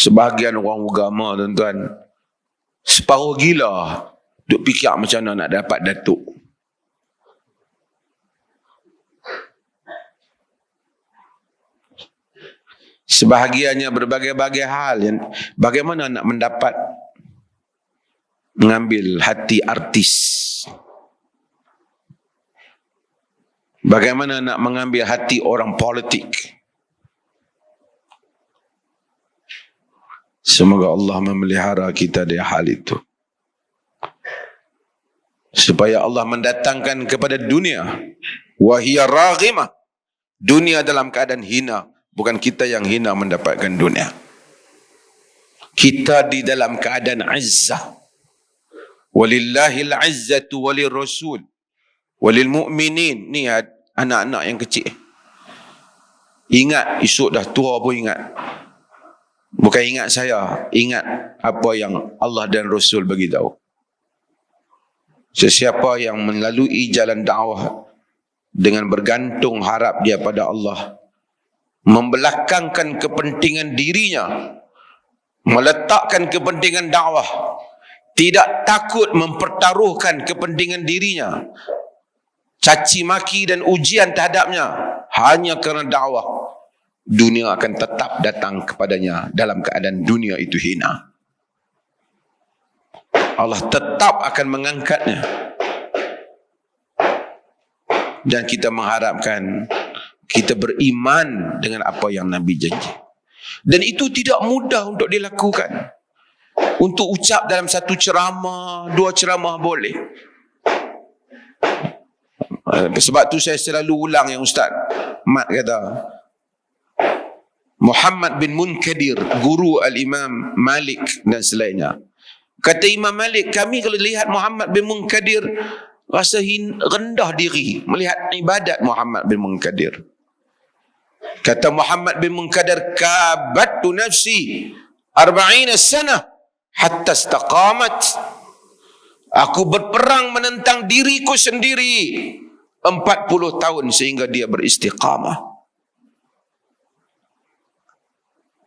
Sebahagian orang agama tuan-tuan. Separuh gila. Duk fikir macam mana nak dapat datuk. Sebahagiannya berbagai-bagai hal. Yang bagaimana nak mendapat mengambil hati artis. Bagaimana nak mengambil hati orang politik. Semoga Allah memelihara kita dari hal itu. Supaya Allah mendatangkan kepada dunia. Wahia raghimah. Dunia dalam keadaan hina. Bukan kita yang hina mendapatkan dunia. Kita di dalam keadaan izzah. Walillahil izzatu walil rasul. Walil mu'minin. Ni anak-anak yang kecil. Ingat, esok dah tua pun ingat. Bukan ingat saya. Ingat apa yang Allah dan Rasul bagi tahu. Sesiapa yang melalui jalan dakwah dengan bergantung harap dia pada Allah membelakangkan kepentingan dirinya meletakkan kepentingan dakwah tidak takut mempertaruhkan kepentingan dirinya caci maki dan ujian terhadapnya hanya kerana dakwah dunia akan tetap datang kepadanya dalam keadaan dunia itu hina Allah tetap akan mengangkatnya dan kita mengharapkan kita beriman dengan apa yang Nabi janji. Dan itu tidak mudah untuk dilakukan. Untuk ucap dalam satu ceramah, dua ceramah boleh. Eh, sebab tu saya selalu ulang yang Ustaz Mat kata. Muhammad bin Munkadir, guru Al-Imam Malik dan selainnya. Kata Imam Malik, kami kalau lihat Muhammad bin Munkadir, rasa rendah diri melihat ibadat Muhammad bin Munkadir. Kata Muhammad bin Munkadir kabatu nafsi arba'ina sana hatta istaqamat. Aku berperang menentang diriku sendiri 40 tahun sehingga dia beristiqamah.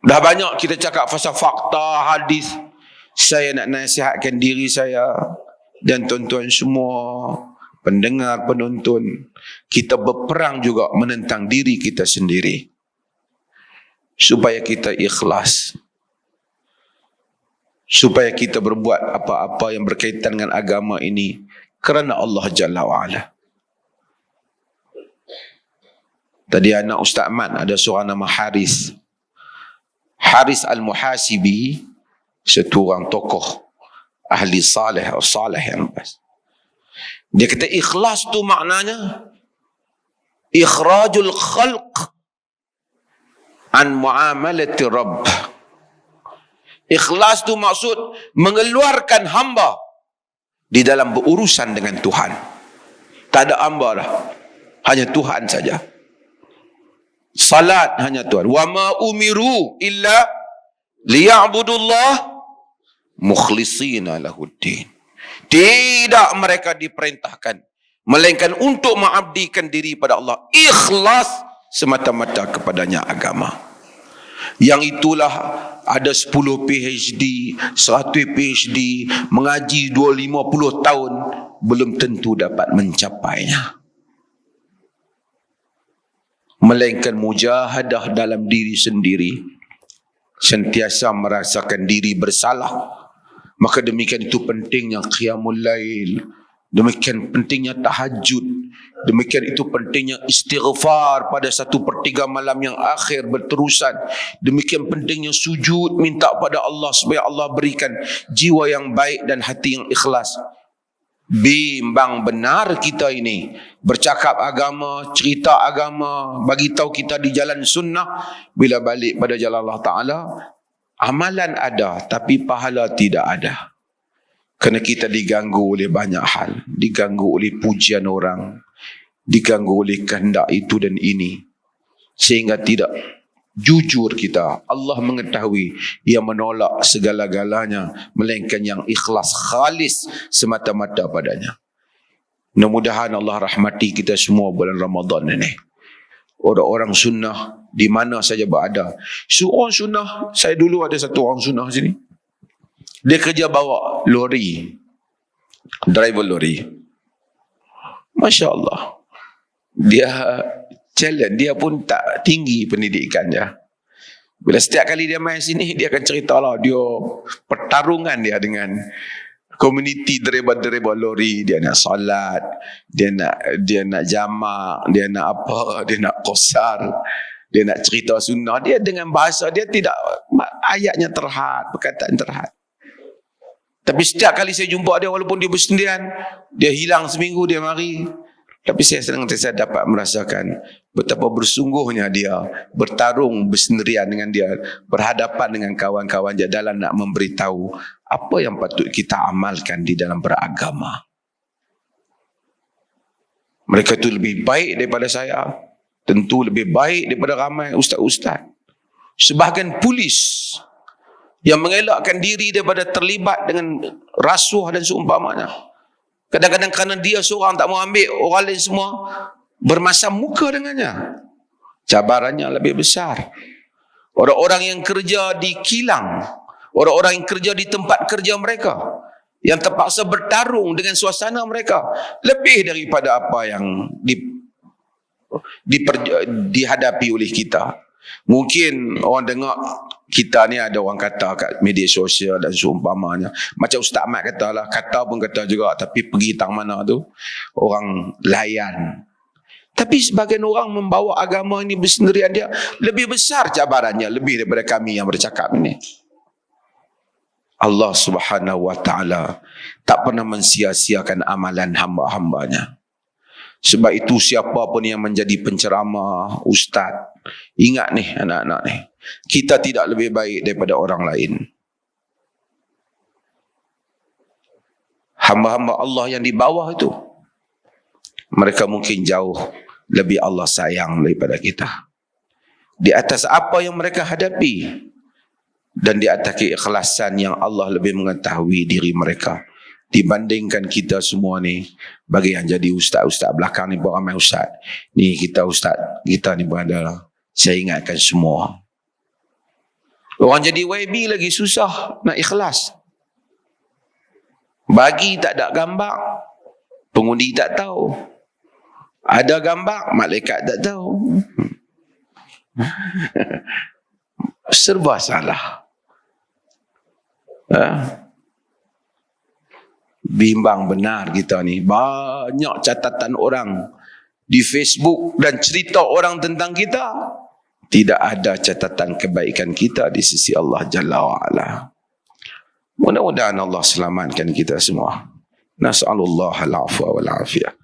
Dah banyak kita cakap pasal fakta hadis. Saya nak nasihatkan diri saya dan tuan-tuan semua pendengar, penonton, kita berperang juga menentang diri kita sendiri. Supaya kita ikhlas. Supaya kita berbuat apa-apa yang berkaitan dengan agama ini kerana Allah Jalla wa'ala. Tadi anak Ustaz Man ada seorang nama Haris. Haris Al-Muhasibi, satu orang tokoh ahli salih atau salih yang baik. Dia kata ikhlas tu maknanya ikhrajul khalq an muamalati rabb. Ikhlas tu maksud mengeluarkan hamba di dalam berurusan dengan Tuhan. Tak ada hamba dah. Hanya Tuhan saja. Salat hanya Tuhan. Wa ma umiru illa liya'budullah mukhlisina lahuddin. Tidak mereka diperintahkan. Melainkan untuk mengabdikan diri pada Allah. Ikhlas semata-mata kepadanya agama. Yang itulah ada 10 PhD, 100 PhD, mengaji 250 tahun, belum tentu dapat mencapainya. Melainkan mujahadah dalam diri sendiri. Sentiasa merasakan diri bersalah Maka demikian itu pentingnya qiyamul lail. Demikian pentingnya tahajud. Demikian itu pentingnya istighfar pada satu pertiga malam yang akhir berterusan. Demikian pentingnya sujud minta pada Allah supaya Allah berikan jiwa yang baik dan hati yang ikhlas. Bimbang benar kita ini bercakap agama, cerita agama, bagi tahu kita di jalan sunnah bila balik pada jalan Allah Taala Amalan ada tapi pahala tidak ada. Kerana kita diganggu oleh banyak hal. Diganggu oleh pujian orang. Diganggu oleh kehendak itu dan ini. Sehingga tidak jujur kita. Allah mengetahui ia menolak segala-galanya. Melainkan yang ikhlas khalis semata-mata padanya. Mudah-mudahan Allah rahmati kita semua bulan Ramadan ini. orang-orang sunnah di mana saja berada. Seorang sunnah, saya dulu ada satu orang sunnah sini. Dia kerja bawa lori. Driver lori. Masya Allah. Dia challenge, dia pun tak tinggi pendidikannya. Bila setiap kali dia main sini, dia akan cerita lah dia pertarungan dia dengan community driver-driver lori. Dia nak salat, dia nak dia nak jamak, dia nak apa, dia nak kosar, dia nak cerita sunnah. Dia dengan bahasa dia tidak, ayatnya terhad, perkataan terhad. Tapi setiap kali saya jumpa dia walaupun dia bersendirian, dia hilang seminggu, dia mari. Tapi saya senang saya dapat merasakan betapa bersungguhnya dia bertarung bersendirian dengan dia, berhadapan dengan kawan-kawan dia dalam nak memberitahu apa yang patut kita amalkan di dalam beragama. Mereka itu lebih baik daripada saya. Tentu lebih baik daripada ramai ustaz-ustaz. Sebahagian polis yang mengelakkan diri daripada terlibat dengan rasuah dan seumpamanya. Kadang-kadang kerana dia seorang tak mau ambil, orang lain semua bermasam muka dengannya. Cabarannya lebih besar. Orang-orang yang kerja di kilang, orang-orang yang kerja di tempat kerja mereka, yang terpaksa bertarung dengan suasana mereka, lebih daripada apa yang di, di, dihadapi oleh kita. Mungkin orang dengar kita ni ada orang kata kat media sosial dan seumpamanya. Macam Ustaz Ahmad kata lah, kata pun kata juga tapi pergi tang mana tu, orang layan. Tapi sebagian orang membawa agama ini bersendirian dia lebih besar cabarannya lebih daripada kami yang bercakap ini. Allah Subhanahu wa taala tak pernah mensia-siakan amalan hamba-hambanya. Sebab itu siapa pun yang menjadi penceramah, ustaz, ingat ni anak-anak ni. Kita tidak lebih baik daripada orang lain. Hamba-hamba Allah yang di bawah itu, mereka mungkin jauh lebih Allah sayang daripada kita. Di atas apa yang mereka hadapi dan di atas keikhlasan yang Allah lebih mengetahui diri mereka dibandingkan kita semua ni bagi yang jadi ustaz-ustaz belakang ni buat ramai ustaz. Ni kita ustaz kita ni berada saya ingatkan semua. Orang jadi YB lagi susah nak ikhlas. Bagi tak ada gambar pengundi tak tahu. Ada gambar malaikat tak tahu. Serba salah. Ha? Bimbang benar kita ni. Banyak catatan orang di Facebook dan cerita orang tentang kita tidak ada catatan kebaikan kita di sisi Allah Jalla wa'ala. Mudah-mudahan Allah selamatkan kita semua. Nas'alullah al-afwa wal-afiyah